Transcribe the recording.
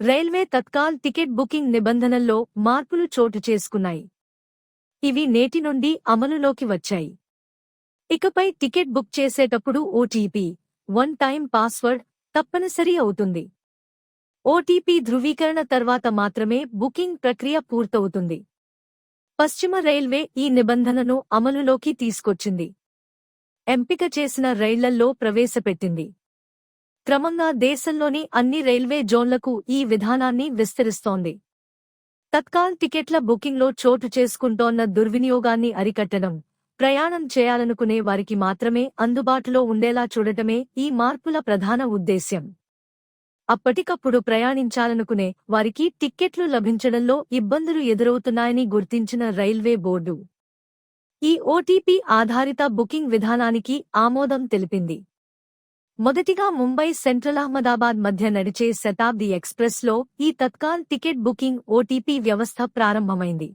Railway Tatkal ticket booking నిబంధనల్లో మార్పులు చోటు చేసుకున్నాయి. ఇవి నేటి నుండి అమలులోకి వచ్చాయి. ఇకపై టికెట్ బుక్ చేసేటప్పుడు ఓటీపీ వన్ టైం పాస్వర్డ్ తప్పనిసరి అవుతుంది. ఓటీపీ ధృవీకరణ తర్వాత మాత్రమే బుకింగ్ ప్రక్రియ పూర్తవుతుంది. పశ్చిమ రైల్వే ఈ నిబంధనను అమలులోకి తీసుకొచ్చింది. ఎంపిక చేసిన రైళ్ళల్లో ప్రవేశపెట్టింది. క్రమంగా దేశంలోని అన్ని రైల్వే జోన్లకు ఈ విధానాన్ని విస్తరిస్తోంది. తత్కాల్ టికెట్ల బుకింగ్లో చోటు చేసుకుంటోన్న దుర్వినియోగాన్ని అరికట్టడం ప్రయాణం చేయాలనుకునే వారికి మాత్రమే అందుబాటులో ఉండేలా చూడటమే ఈ మార్పుల ప్రధాన ఉద్దేశ్యం. అప్పటికప్పుడు ప్రయాణించాలనుకునే వారికి టిక్కెట్లు లభించడంలో ఇబ్బందులు ఎదురవుతున్నాయని గుర్తించిన రైల్వే బోర్డు. ఈ ఓటీపీ ఆధారిత బుకింగ్ విధానానికి ఆమోదం తెలిపింది. మొదటిగా ముంబై సెంట్రల్ అహ్మదాబాద్ మధ్య నడిచే శతాబ్ది ఎక్స్ప్రెస్లో ఈ తత్కాల్ టికెట్ బుకింగ్ ఓటీపీ వ్యవస్థ ప్రారంభమైంది.